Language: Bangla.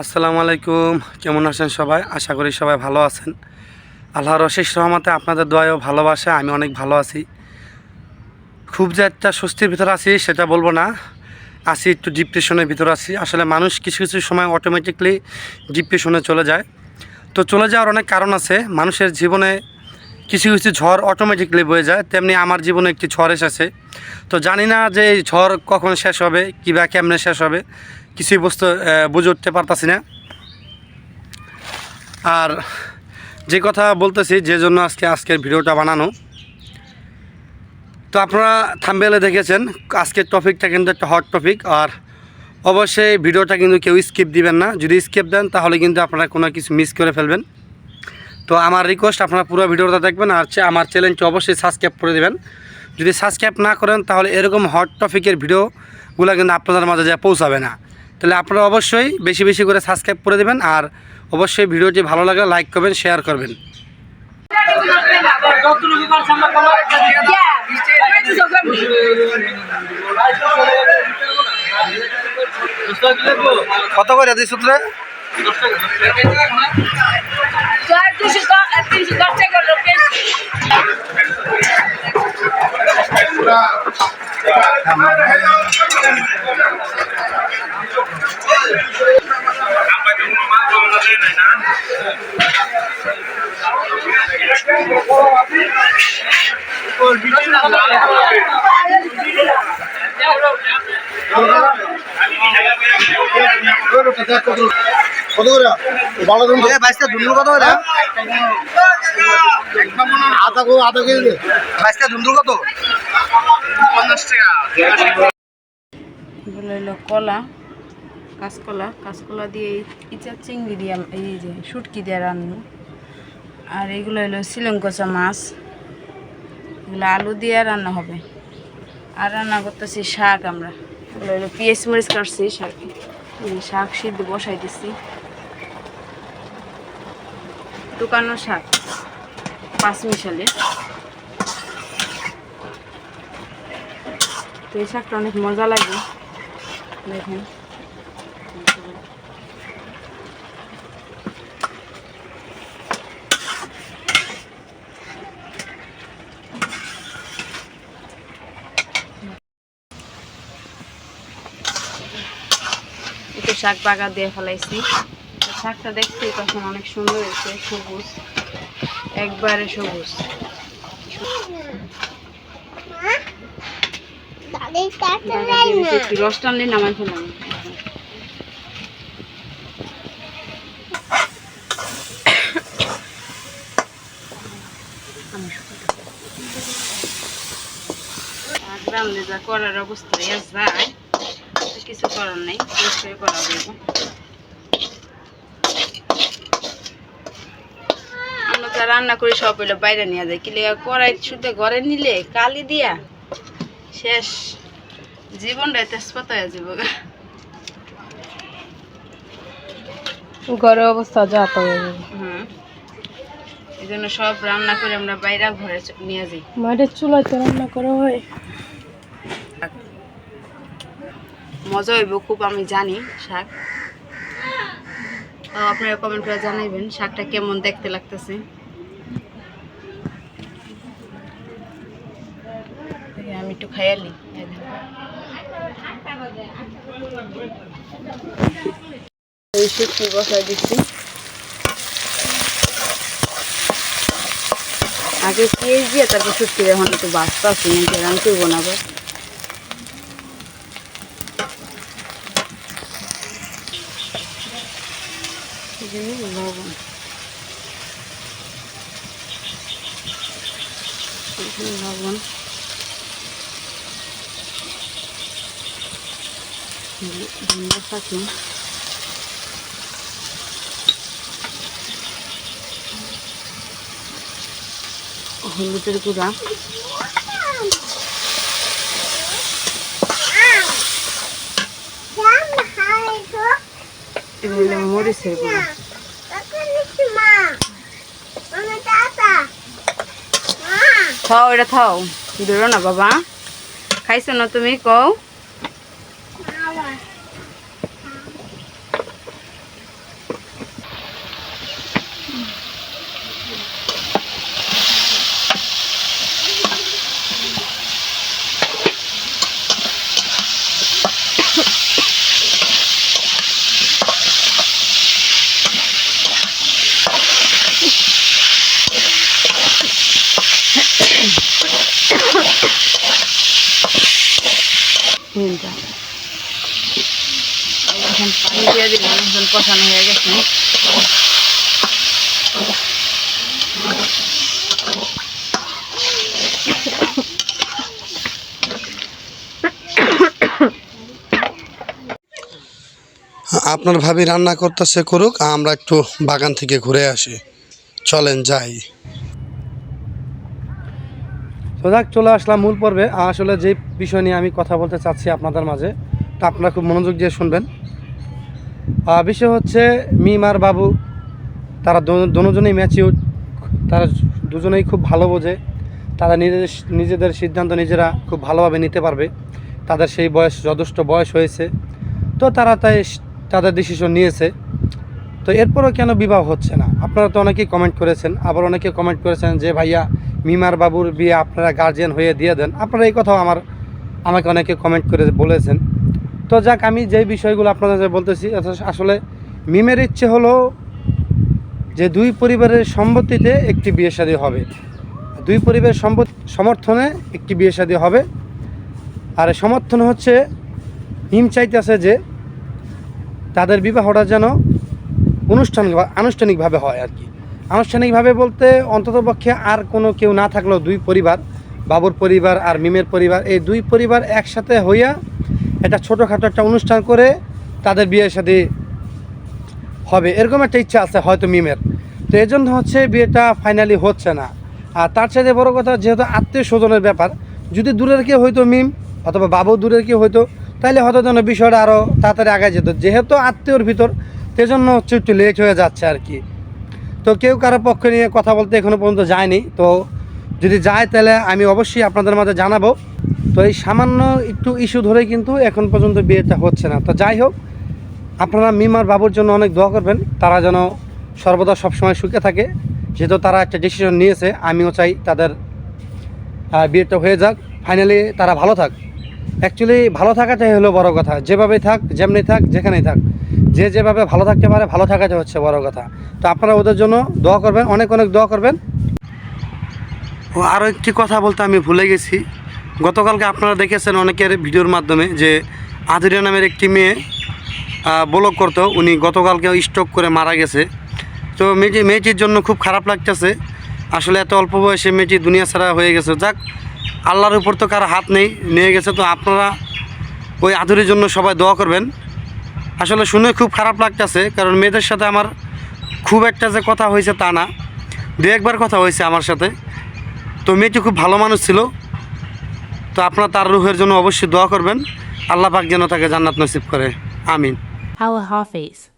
আসসালামু আলাইকুম। কেমন আছেন সবাই? আশা করি সবাই ভালো আছেন। আল্লাহর অশেষ রহমতে আপনাদের দোয়ায়ও ভালোবাসে, আমি অনেক ভালো আছি। খুব যে একটা স্বস্তির ভিতরে আছি, সেটা বলব না। আছি একটু ডিপ্রেশনের ভিতরে আছি। আসলে মানুষ কিছু কিছু সময় অটোমেটিকলি ডিপ্রেশনে চলে যায়। তো চলে যাওয়ার অনেক কারণ আছে। মানুষের জীবনে কিছু কিছু ঝড় অটোমেটিকলি বয়ে যায়। তেমনি আমার জীবনে একটি ঝড় এসেছে। তো জানি না যে এই ঝড় কখন শেষ হবে কিবা কেমনে শেষ হবে। কিছুই বুঝতে বুঝে উঠতে পারতাছি না। আর যে কথা বলতেছি, যে জন্য আজকে, আজকের ভিডিওটা বানানো। তো আপনারা থাম্বেলে দেখেছেন, আজকের টপিকটা কিন্তু একটা হট টপিক আর অবশ্যই ভিডিওটা কিন্তু কেউ স্কিপ দিবেন না। যদি স্কিপ দেন, তাহলে কিন্তু আপনারা কোনো কিছু মিস করে ফেলবেন। তো আমার রিকোয়েস্ট আপনারা পুরো ভিডিওটা দেখবেন। আর আমার চ্যানেলটি অবশ্যই সাবস্ক্রাইব করে দেবেন। যদি সাবস্ক্রাইব না করেন, তাহলে এরকম হট টপিকের ভিডিওগুলো কিন্তু আপনাদের মাঝে যা পৌঁছাবে না। তাহলে আপনারা অবশ্যই বেশি বেশি করে সাবস্ক্রাইব করে দেবেন আর অবশ্যই ভিডিওটি ভালো লাগলে লাইক করবেন শেয়ার করবেন। কত করে দশ টাকা আধা কলা কাঁচকলা। কাঁচকলা দিয়ে এই ইচা চিংড়ি দিয়ে এই যে শুটকি দিয়ে রান্না আর এগুলো হলো শ্রীলঙ্কচা মাছ। এগুলো আলু দিয়ে রান্না হবে। আর রান্না করতেছি শাক আমরা। এগুলো হলো পিঁয়াজ মরিচ কাটছি, শাক শাক সিদ্ধ বসাই দিচ্ছি দোকানো শাক পাঁচ মিশালে তো এই শাকটা অনেক মজা লাগে। দেখেন একটু শাক বাগা দিয়ে ফেলাইছি। শাকটা দেখতে তখন অনেক সুন্দর হয়েছে সবুজ। একবারে সবুজ। রস টানলে নামাই ফেলাম। রান্না যা করার অবস্থা ইয়ে যায় কিছু করার নেই টেস্ট করে করা দেবো আমরা রান্না করি সব হইল বাইরে নিয়ে যায় কিলে কড়াই শুধু ঘরে নিলে কালি দিয়া? শেষ। জীবনটা তেজপাতা হয়ে যাব গা। ঘরে অবস্থা যা তো হুম। এই জন্য সব রান্না করে আমরা বাইরে ঘরে নিয়ে যাই। মায়ের চুলায় তো রান্না করা হয়। মজা হইব খুব, আমি জানি শাক। তো আপনারা কমেন্ট করে জানাইবেন শাকটা কেমন দেখতে লাগতেছে। আমি একটু খাইয়ালি এই শুটকি বসাই দিচ্ছি। আগে পেঁয়াজ দিয়ে তারপর শুটকি এখন একটু বাস্তা আছে, নাকি রান করব না আবার। জন্য লবণ লবণ ধনিয়া হলুদের গুঁড়া। এগুলো হলো মরিচের গুঁড়া খাও এটা খাও। দূরো না বাবা। খাইছো না তুমি? কও। আপনার ভাবি রান্না করতেছে করুক আমরা একটু বাগান থেকে ঘুরে আসি। চলেন যাই। তো যাক, চলে আসলাম মূল পর্বে। আসলে যে বিষয় নিয়ে আমি কথা বলতে চাচ্ছি আপনাদের মাঝে, তা আপনারা খুব মনোযোগ দিয়ে শুনবেন। বিষয় হচ্ছে, মিম আর বাবু, তারা দুজনেই ম্যাচিউর তারা দুজনেই খুব ভালো বোঝে। তারা নিজেদের নিজেদের সিদ্ধান্ত নিজেরা খুব ভালোভাবে নিতে পারবে। তাদের সেই বয়স, যথেষ্ট বয়স হয়েছে। তো তারা তাই তাদের ডিসিশন নিয়েছে। তো এরপরও কেন বিবাহ হচ্ছে না? আপনারা তো অনেকেই কমেন্ট করেছেন। আবার অনেকে কমেন্ট করেছেন যে, ভাইয়া মিমার বাবুর বিয়ে আপনারা গার্জিয়ান হয়ে দিয়ে দেন। আপনারা এই কথাও আমার, আমাকে অনেকে কমেন্ট করে বলেছেন। তো যাক, আমি যেই বিষয়গুলো আপনাদের বলতেছি আসলে মিমের ইচ্ছে হলো যে দুই পরিবারের সম্মতিতে একটি বিয়ে শাদী হবে। দুই পরিবারের সমর্থনে একটি বিয়ে শাদী হবে। আর সমর্থন হচ্ছে হিম চাইতেছে যে তাদের বিবাহটা যেন অনুষ্ঠান, আনুষ্ঠানিকভাবে হয় আর কি। আনুষ্ঠানিকভাবে বলতে অন্ততপক্ষে আর কোনো কেউ না থাকলেও দুই পরিবার, বাবুর পরিবার আর মিমের পরিবার, এই দুই পরিবার একসাথে হইয়া একটা ছোটোখাটো একটা অনুষ্ঠান করে তাদের বিয়ের সাথে হবে। এরকম একটা ইচ্ছা আছে হয়তো মিমের। তো এই জন্য হচ্ছে বিয়েটা ফাইনালি হচ্ছে না। আর তার চাইতে বড় কথা যেহেতু আত্মীয় স্বজনের ব্যাপার, যদি দূরের কেউ হয়তো মিম অথবা বাবু দূরের কেউ হয়তো তাহলে হয়তো যেন বিষয়টা আরও তাড়াতাড়ি আগে যেত। যেহেতু আত্মীয়র ভিতর, সেজন্য হচ্ছে একটু লেট হয়ে যাচ্ছে আর কি। তো কেউ কারও পক্ষে নিয়ে কথা বলতে এখনও পর্যন্ত যায়নি। তো যদি যায় তাহলে আমি অবশ্যই আপনাদের মাঝে জানাব। তো এই সামান্য একটু ইস্যু ধরে কিন্তু এখন পর্যন্ত বিয়েটা হচ্ছে না। তো যাই হোক, আপনারা মিমার বাবুর জন্য অনেক দোয়া করবেন। তারা যেন সর্বদা সবসময় সুখে থাকে। যেহেতু তারা একটা ডিসিশন নিয়েছে, আমিও চাই তাদের বিয়েটা হয়ে যাক। ফাইনালি তারা ভালো থাক। অ্যাকচুয়ালি ভালো থাকাটাই হলো বড় কথা। যেভাবেই থাক, যেমনি থাক, যেখানেই থাক। যে যেভাবে ভালো থাকতে পারে, ভালো থাকাটাই হচ্ছে বড় কথা। তো আপনারা ওদের জন্য দোয়া করবেন, অনেক অনেক দোয়া করবেন। ও আরও একটি কথা বলতে আমি ভুলে গেছি। গতকালকে আপনারা দেখেছেন অনেকের ভিডিওর মাধ্যমে যে আদরিয়া নামের একটি মেয়ে ব্লগ করতো। উনি গতকালকে স্ট্রোক করে মারা গেছে। তো মেয়েটি, মেয়েটির জন্য খুব খারাপ লাগতেছে। আসলে এত অল্প বয়সে মেয়েটি দুনিয়া ছাড়া হয়ে গেছে। যাক, আল্লাহর উপর তো কারও হাত নেই, নিয়ে গেছে। তো আপনারা ওই আদুরির জন্য সবাই দোয়া করবেন। আসলে শুনে খুব খারাপ লাগতেছে, কারণ মেয়েদের সাথে আমার খুব একটা যে কথা হয়েছে তা না। দু একবার কথা হয়েছে আমার সাথে। তো মেয়েটি খুব ভালো মানুষ ছিল। তো আপনার তার রুহের জন্য অবশ্যই দোয়া করবেন। আল্লাহ পাক যেন তাকে জান্নাত নসিব করে। আমিন। Hafiz.